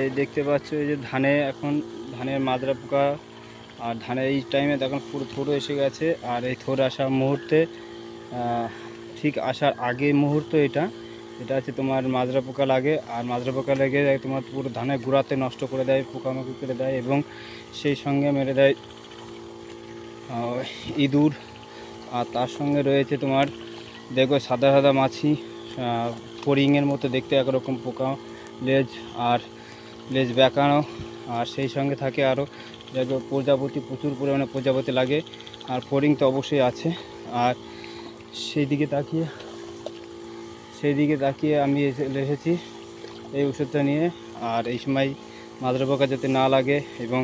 এই দেখতে পাচ্ছ এই যে ধানে এখন ধানের মাজরা পোকা, আর ধানের এই টাইমে এখন পুরো থোড়ো এসে গেছে, আর এই থোড় আসার মুহূর্তে ঠিক আসার আগে মুহূর্ত এটা। এটা হচ্ছে তোমার মাজরা পোকা লাগে, আর মাজরা পোকা লেগে তোমার পুরো ধানের গোড়াতে নষ্ট করে দেয়, পোকামাকড় করে দেয়, এবং সেই সঙ্গে মেরে দেয় ইঁদুর। আর তার সঙ্গে রয়েছে তোমার, দেখো সাদা সাদা মাছি ফড়িংয়ের মতো দেখতে একরকম পোকা লেজ, আর লেজ বেঁকানো আর সেই সঙ্গে থাকে আরও প্রজাপতি প্রচুর পরিমাণে প্রজাপতি লাগে, আর ফড়িং তো অবশ্যই আছে। আর সেই দিকে তাকিয়ে সেই দিকে তাকিয়ে আমি এসেছি এই ওষুধটা নিয়ে। আর এই সময় মাদ্রা পোকা যাতে না লাগে এবং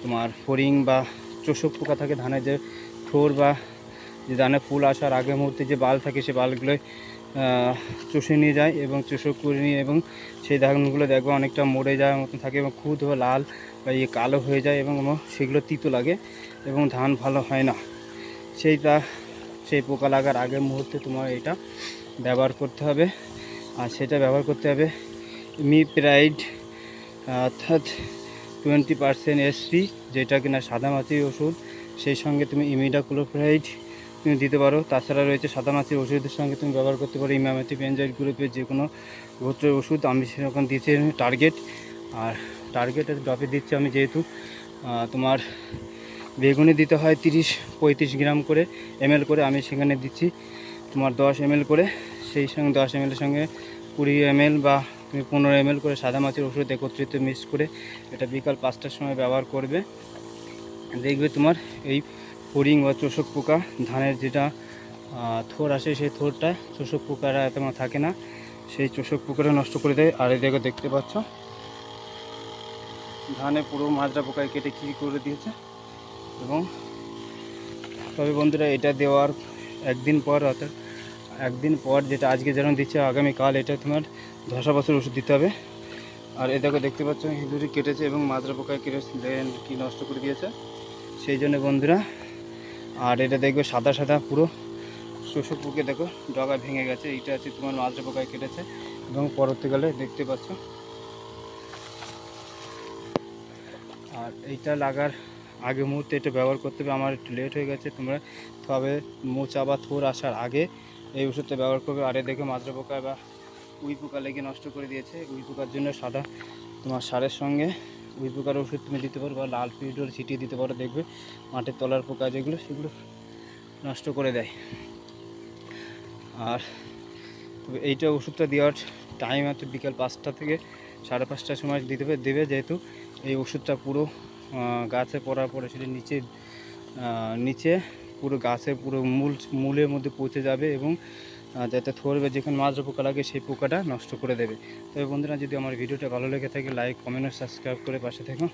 তোমার ফড়িং বা চোষক পোকা থাকে ধানের যে ঠোর বা যে ধানে ফুল আসার আগে মুহূর্তে যে বাল থাকে সে বালগুলো চষে নিয়ে যায় এবং চোষক করে নিয়ে এবং সেই ধানগুলো দেখবে অনেকটা মরে যাওয়ার মতন থাকে এবং খুদ লাল বা ইয়ে কালো হয়ে যায় এবং সেগুলো তিতো লাগে এবং ধান ভালো হয় না। সেইটা, সেই পোকা লাগার আগের মুহূর্তে তোমার এটা ব্যবহার করতে হবে। আর সেটা ব্যবহার করতে হবে মি প্রাইড অর্থাৎ টোয়েন্টি পার্সেন্ট এসপি, যেটা কিনা সাদা মাছির ওষুধ, সেই সঙ্গে তুমি ইমিডা ক্লোপ্রাইড তুমি দিতে পারো। তাছাড়া রয়েছে সাদা মাছির ওষুধের সঙ্গে তুমি ব্যবহার করতে পারো ইমামেথি পেনজাইড গ্রুপের যে কোনো গোত্রের ওষুধ, আমি সেরকম দিচ্ছি টার্গেট আর টার্গেটের ডপে দিচ্ছি আমি যেহেতু তোমার বেগুনে দিতে হয় তিরিশ, পঁয়ত্রিশ গ্রাম করে এমএল করে আমি সেখানে দিচ্ছি। তোমার দশ এমএল করে, সেই সঙ্গে দশ এমএলের সঙ্গে কুড়ি এমএল বা তুমি পনেরো এমএল করে সাদা মাছের ওষুধ একত্রিত মিক্স করে এটা বিকাল পাঁচটার সময় ব্যবহার করবে। দেখবে তোমার এই ফড়িং বা চোষক পোকা, ধানের যেটা থোর আসে সেই থোরটা চোষক পোকারা তেমন থাকে না। সেই চোষক পোকাটা নষ্ট করে দেয়। আর এই দেখো দেখতে পাচ্ছ, ধানে পুরো মাজরা পোকায় কেটে কী করে দিয়েছে। এবং তবে বন্ধুরা, এটা দেওয়ার একদিন পর অর্থাৎ একদিন পর যেটা আজকে যেরকম দিচ্ছে আগামীকাল এটা তোমার ধসা বছর ওষুধ দিতে হবে। আর এ দেখো, দেখতে পাচ্ছ হিঁদুরি কেটেছে এবং মাজরা পোকায় কেটে কি নষ্ট করে দিয়েছে। সেই জন্য বন্ধুরা আর এটা দেখবে সাদা সাদা পুরো। শোষক পোকে দেখো, ডগা ভেঙে গেছে। এইটা হচ্ছে তোমার মাজরা পোকায় কেটেছে এবং পরবর্তীকালে দেখতে পাচ্ছ। আর এইটা লাগার আগে মুহূর্তে এটা ব্যবহার করতে হবে। আমার একটু লেট হয়ে গেছে, তোমরা তবে মোচা বা থোর আসার আগে এই ওষুধটা ব্যবহার করবে। আর এ দেখে মাজরা পোকা বা উই পোকা লেগে নষ্ট করে দিয়েছে। উই পোকার জন্য সাদা তোমার সারের সঙ্গে উই পোকার ওষুধ তুমি দিতে পারো বা লাল পিউডল ছিটিয়ে দিতে পারো, দেখবে মাটির তলার পোকা যেগুলো, সেগুলো নষ্ট করে দেয়। আর তবে এইটা ওষুধটা দেওয়ার টাইম আছে বিকাল পাঁচটা থেকে সাড়ে পাঁচটার সময় দিতে হবে দেবে যেহেতু এই ওষুধটা পুরো গাছে পড়ার পরে সেটা নিচে নিচে পুরো গাছে পুরো মূল, মূলের মধ্যে পৌঁছে যাবে এবং যাতে থরবে যেখানে মাজরা পোকা লাগে সেই পোকাটা নষ্ট করে দেবে। তবে বন্ধুরা, যদি আমার ভিডিওটা ভালো লেগে থাকে লাইক কমেন্ট সাবস্ক্রাইব করে পাশে থেকো।